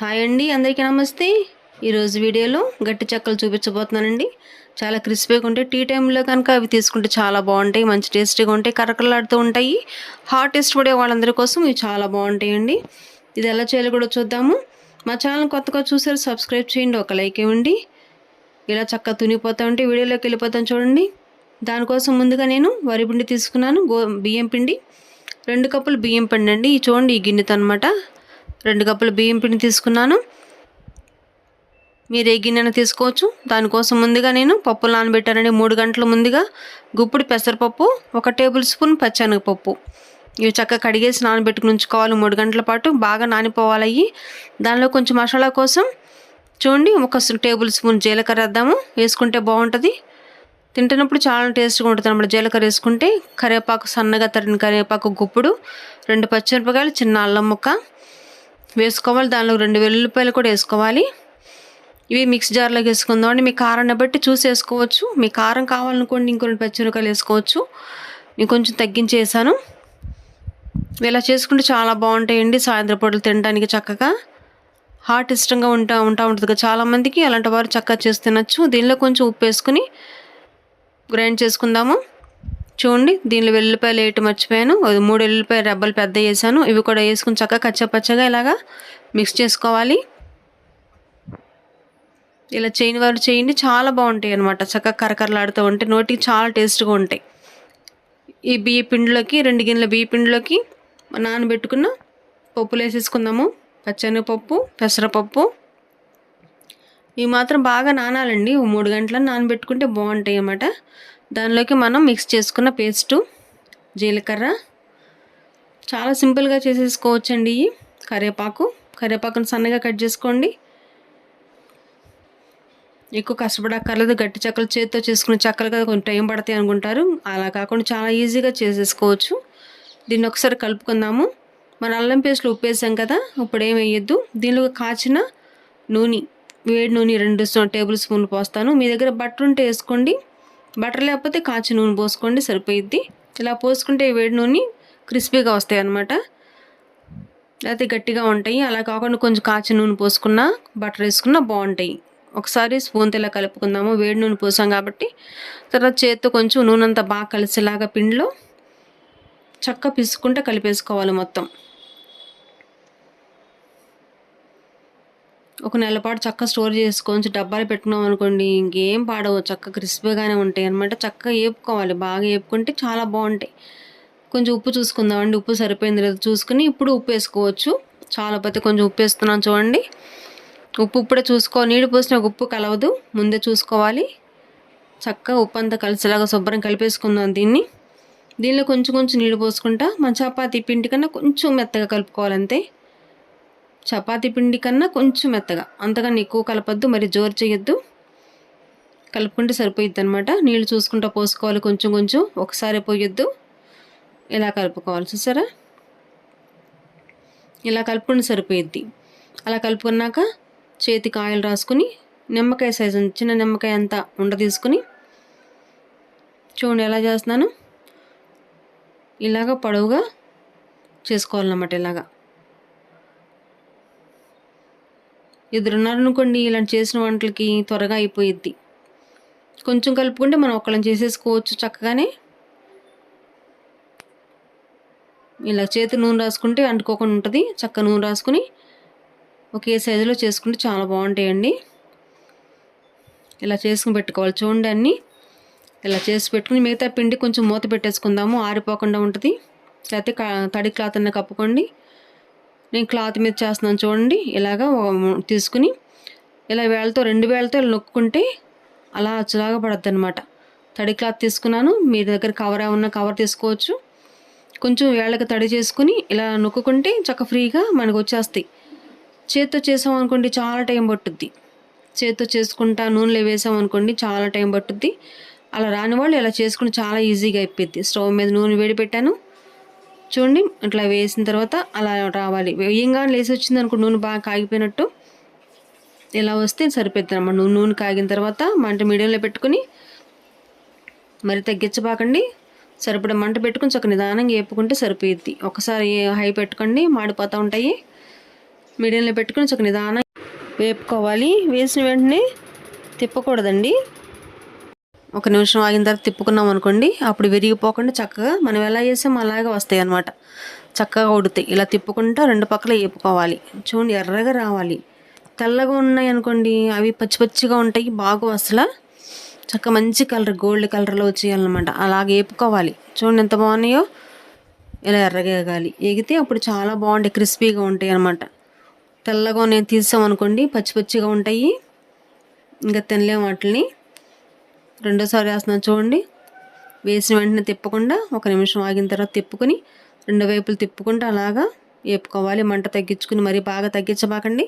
Hi అండి అందరికీ నమస్తే. ఈరోజు వీడియోలో గట్టి చెక్కలు చూపించబోతున్నానండి. చాలా క్రిస్పీగా ఉంటాయి. టీ టైంలో కనుక అవి తీసుకుంటే చాలా బాగుంటాయి. మంచి టేస్టీగా ఉంటాయి. కరకరలాడుతూ ఉంటాయి. హాట్ టేస్ట్ కూడా వాళ్ళందరి కోసం ఇవి చాలా బాగుంటాయండి. ఇది ఎలా చేయాలో కూడా చూద్దాము. మా ఛానల్ కొత్తగా చూసారు సబ్స్క్రైబ్ చేయండి ఒక లైక్ ఇవ్వండి. ఇలా చక్కగా తునిపోతా ఉంటే వీడియోలోకి వెళ్ళిపోతాం చూడండి. దానికోసం ముందుగా నేను వరి పిండి తీసుకున్నాను. గో బియ్యం పిండి. రెండు కప్పులు బియ్యం పిండి అండి ఈ చూడండి ఈ గిన్నెతో అనమాట రెండు కప్పుల బియ్యం పిండి తీసుకున్నాను. మీరు ఏ గిన్నెన తీసుకోవచ్చు? దానికోసం ముందుగా నేను పప్పులు నానబెట్టానండి. మూడు గంటల ముందుగా గుప్పుడు పెసరపప్పు ఒక టేబుల్ స్పూన్ పచ్చెనగపప్పు. ఇవి చక్కగా కడిగేసి నానబెట్టుకుని ఉంచుకోవాలి మూడు గంటల పాటు బాగా నానిపోవాలి అవి దానిలో కొంచెం మసాలా కోసం చూడండి ఒక టేబుల్ స్పూన్ జీలకర్ర వేద్దాము. వేసుకుంటే బాగుంటుంది. తింటున్నప్పుడు చాలా టేస్ట్గా ఉంటుంది అన్నమాట. జీలకర్ర వేసుకుంటే కరివేపాకు సన్నగా తరిగిన కరివేపాకు గుప్పుడు రెండు పచ్చిమిరపకాయలు చిన్న అల్లం ముక్క వేసుకోవాలి. దానిలో రెండు వెల్లుల్లిపాయలు కూడా వేసుకోవాలి. ఇవి మిక్స్ జార్లోకి వేసుకుందాం అండి. మీ కారాన్ని బట్టి చూసి వేసుకోవచ్చు. మీ కారం కావాలనుకోండి ఇంకొన్ని పచ్చిమిరకాయలు వేసుకోవచ్చు. నేను కొంచెం తగ్గించి వేసాను. ఇలా చేసుకుంటే చాలా బాగుంటాయండి. సాయంత్రం పూటలు తినడానికి చక్కగా. హాట్ ఇష్టంగా ఉంటా ఉంటా ఉంటుంది కదా. చాలామందికి అలాంటి వారు చక్కగా చేసి తినచ్చు. దీనిలో కొంచెం ఉప్పు వేసుకుని గ్రైండ్ చేసుకుందాము. చూడండి దీనిలో వెల్లుల్లిపాయలు వేయటం మర్చిపోయాను. అది మూడు వెల్లుల్లిపాయ రెబ్బలు పెద్ద వేసాను. ఇవి కూడా వేసుకుని చక్కగా కచ్చపచ్చగా ఇలాగా మిక్స్ చేసుకోవాలి. ఇలా చేయని వారు చేయండి. చాలా బాగుంటాయి అనమాట చక్కగా కరకరలాడుతూ ఉంటే నోటికి చాలా టేస్ట్గా ఉంటాయి. ఈ బియ్య పిండిలోకి రెండు గిన్నెల బియ్య పిండిలోకి నానబెట్టుకున్న పప్పులు వేసేసుకుందాము. పచ్చనిపప్పు పెసరపప్పు. ఇవి మాత్రం బాగా నానాలండి. మూడు గంటలను నానబెట్టుకుంటే బాగుంటాయి అన్నమాట. దానిలోకి మనం మిక్స్ చేసుకున్న పేస్టు జీలకర్ర. చాలా సింపుల్గా చేసేసుకోవచ్చండి కరివేపాకు. కరివేపాకును సన్నగా కట్ చేసుకోండి. ఎక్కువ కష్టపడక్కర్లేదు. గట్టి చెక్కలు చేతితో చేసుకునే చెక్కలు కదా కొంచెం టైం పడతాయి అనుకుంటారు. అలా కాకుండా చాలా ఈజీగా చేసేసుకోవచ్చు. దీన్ని ఒకసారి కలుపుకుందాము. మన అల్లం పేస్ట్లో ఉప్పు వేసాం కదా ఇప్పుడు ఏం వేయద్దు. దీనిలో కాచిన నూనె వేడి నూనె రెండు టేబుల్ స్పూన్లు పోస్తాను. మీ దగ్గర బట్టర్ ఉంటే వేసుకోండి. బటర్ లేకపోతే కాచి నూనె పోసుకోండి సరిపోయిద్ది. ఇలా పోసుకుంటే వేడి నూనె క్రిస్పీగా వస్తాయి అన్నమాట. లేకపోతే గట్టిగా ఉంటాయి. అలా కాకుండా కొంచెం కాచి నూనె పోసుకున్నా బటర్ వేసుకున్నా బాగుంటాయి. ఒకసారి స్పూన్తో ఇలా కలుపుకుందాము. వేడి నూనె పోసాం కాబట్టి తర్వాత చేత్తో కొంచెం నూనె అంతా బాగా కలిసేలాగా పిండిలో చక్క పిసుకుంటే కలిపేసుకోవాలి మొత్తం. ఒక నెల పాటు చక్క స్టోర్ చేసుకొని డబ్బాలు పెట్టుకున్నాం అనుకోండి ఇంకేం పాడవు. చక్క క్రిస్పీగానే ఉంటాయి అనమాట చక్కగా వేపుకోవాలి బాగా వేపుకుంటే చాలా బాగుంటాయి. కొంచెం ఉప్పు చూసుకుందామండి ఉప్పు సరిపోయింది లేదు. చూసుకుని ఇప్పుడు ఉప్పు వేసుకోవచ్చు. చాలా పోతే కొంచెం ఉప్పు వేస్తున్నాను చూడండి. ఉప్పు ఇప్పుడే చూసుకో నీళ్ళు పోసిన ఉప్పు కలవదు. ముందే చూసుకోవాలి. చక్కగా ఉప్పు అంతా కలిసేలాగా శుభ్రం కలిపేసుకుందాం దీన్ని. దీనిలో కొంచెం కొంచెం నీళ్ళు పోసుకుంటా. మన చపాతీ పిండి కన్నా కొంచెం మెత్తగా కలుపుకోవాలంతే చపాతి పిండి కన్నా కొంచెం మెత్తగా. అంతకన్నా ఎక్కువ కలపద్దు మరి జోరు చేయొద్దు కలుపుకుంటే సరిపోయిద్ది అనమాట నీళ్ళు చూసుకుంటా పోసుకోవాలి కొంచెం కొంచెం. ఒకసారి పోయొద్దు. ఇలా కలుపుకోవాలి చూసారా? ఇలా కలుపుకుంటే సరిపోయిద్ది. అలా కలుపుకున్నాక చేతికి ఆయిల్ రాసుకుని నిమ్మకాయ సైజు చిన్న నిమ్మకాయ అంతా ఉండ తీసుకుని చూడండి ఎలా చేస్తున్నాను. ఇలాగ పొడవుగా చేసుకోవాలన్నమాట ఇలాగా. ఎదురున్నారనుకోండి ఇలాంటి చేసిన వంటలకి త్వరగా అయిపోయిద్ది. కొంచెం కలుపుకుంటే మనం ఒక్కళ్ళని చేసేసుకోవచ్చు చక్కగానే. ఇలా చేతి నూనె రాసుకుంటే అంటుకోకుండా ఉంటుంది. చక్క నూనె రాసుకుని ఒకే సైజులో చేసుకుంటే చాలా బాగుంటాయండి. ఇలా చేసుకుని పెట్టుకోవాలి చూడండి అన్నీ. ఇలా చేసి పెట్టుకుని మిగతా పిండి కొంచెం మూత పెట్టేసుకుందాము. ఆరిపోకుండా ఉంటుంది. లేకపోతే తడి క్లాత్ అన్న కప్పుకోండి. నేను క్లాత్ మీద చేస్తున్నాను చూడండి. ఇలాగా తీసుకుని ఇలా వేళ్ళతో రెండు వేళ్ళతో ఇలా నొక్కుంటే అలా అచ్చులాగా పడద్దు అనమాట తడి క్లాత్ తీసుకున్నాను. మీ దగ్గర కవర్ ఉన్న కవర్ తీసుకోవచ్చు. కొంచెం వేళ్ళకి తడి చేసుకుని ఇలా నొక్కుంటే చక్క ఫ్రీగా మనకు వచ్చేస్తాయి. చేత్తో చేసాం అనుకోండి చాలా టైం పట్టుద్ది. చేత్తో చేసుకుంటా నూనెలో వేసాం అనుకోండి చాలా టైం పట్టుద్ది. అలా రాని వాళ్ళు ఇలా చేసుకుని చాలా ఈజీగా అయిపోయింది స్టవ్ మీద నూనె వేడి పెట్టాను చూడండి ఇట్లా వేసిన తర్వాత అలా రావాలి. వేయంగా లేసి వచ్చింది అనుకో నూనె బాగా కాగిపోయినట్టు ఇలా వస్తే సరిపోతుంది అన్నమాట. నూనె నూనె కాగిన తర్వాత మంట మీడియంలో పెట్టుకుని మరి తగ్గించబాకండి. సరిపడ మంట పెట్టుకుని చక్క నిదానంగా వేపుకుంటే సరిపోయిద్ది. ఒకసారి హై పెట్టుకోండి మాడిపోతూ ఉంటాయి. మీడియంలో పెట్టుకుని చక్క నిదానం వేపుకోవాలి. వేసిన వెంటనే తిప్పకూడదండి. ఒక నిమిషం ఆగిన తర్వాత తిప్పుకున్నాం అనుకోండి అప్పుడు విరిగిపోకుండా చక్కగా మనం ఎలా చేసాం అలాగే వస్తాయి అన్నమాట. చక్కగా ఉడుతాయి. ఇలా తిప్పుకుంటా రెండు పక్కల వేపుకోవాలి చూడండి ఎర్రగా రావాలి. తెల్లగా ఉన్నాయి అనుకోండి అవి పచ్చి పచ్చిగా ఉంటాయి బాగా అసలు. చక్క మంచి కలర్ గోల్డ్ కలర్లో వచ్చేయాలన్నమాట. అలాగే వేపుకోవాలి చూడండి ఎంత బాగున్నాయో. ఇలా ఎర్రగా ఎగాలి ఎగితే అప్పుడు చాలా బాగుంటాయి క్రిస్పీగా ఉంటాయి అనమాట తెల్లగా నేను తీసామనుకోండి పచ్చి పచ్చిగా ఉంటాయి. ఇంకా తినలేము వాటిని. రెండోసారి వేస్తున్నాను చూడండి. వేసిన వెంటనే తిప్పకుండా ఒక నిమిషం ఆగిన తర్వాత తిప్పుకొని రెండు వైపులు తిప్పుకుంటూ అలాగా వేపుకోవాలి మంట తగ్గించుకుని మరీ బాగా తగ్గించబాకండి.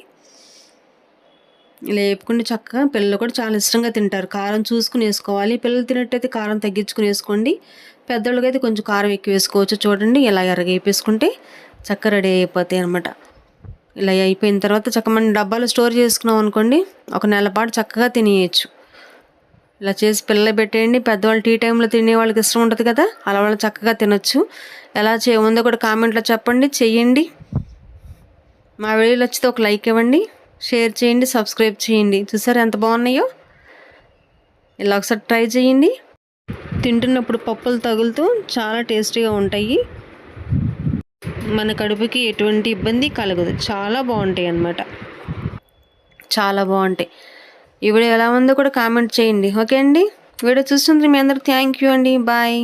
ఇలా వేపుకుంటే చక్కగా పిల్లలు కూడా చాలా ఇష్టంగా తింటారు. కారం చూసుకుని వేసుకోవాలి. పిల్లలు తినట్టయితే కారం తగ్గించుకుని వేసుకోండి. పెద్దోళ్ళకి అయితే కొంచెం కారం ఎక్కువ వేసుకోవచ్చు చూడండి. ఇలా ఎరగ వేపేసుకుంటే చక్క రెడీ అయిపోతాయి అనమాట ఇలా అయిపోయిన తర్వాత చక్కగా మనం డబ్బాలు స్టోర్ చేసుకున్నాం అనుకోండి ఒక నెల పాటు చక్కగా తినేయచ్చు. ఇలా చేసి పిల్లలు పెట్టేయండి. పెద్దవాళ్ళు టీ టైంలో తినే వాళ్ళకి ఇష్టం ఉంటుంది కదా అలా వాళ్ళు చక్కగా తినొచ్చు. ఎలా చేయముందో కూడా కామెంట్లో చెప్పండి చెయ్యండి. మా వీడియోలు వచ్చితే ఒక లైక్ ఇవ్వండి షేర్ చేయండి సబ్స్క్రైబ్ చేయండి. చూసారు ఎంత బాగున్నాయో? ఇలా ఒకసారి ట్రై చేయండి. తింటున్నప్పుడు పప్పులు తగులుతూ చాలా టేస్టీగా ఉంటాయి. మన కడుపుకి ఎటువంటి ఇబ్బంది కలగదు. చాలా బాగుంటాయి అన్నమాట. చాలా బాగుంటాయి. ఈ వీడియో ఎలా ఉందో కూడా కామెంట్ చేయండి. ఓకే అండి? వీడియో చూస్తుంది మీ అందరికి థ్యాంక్ యూ అండి. బాయ్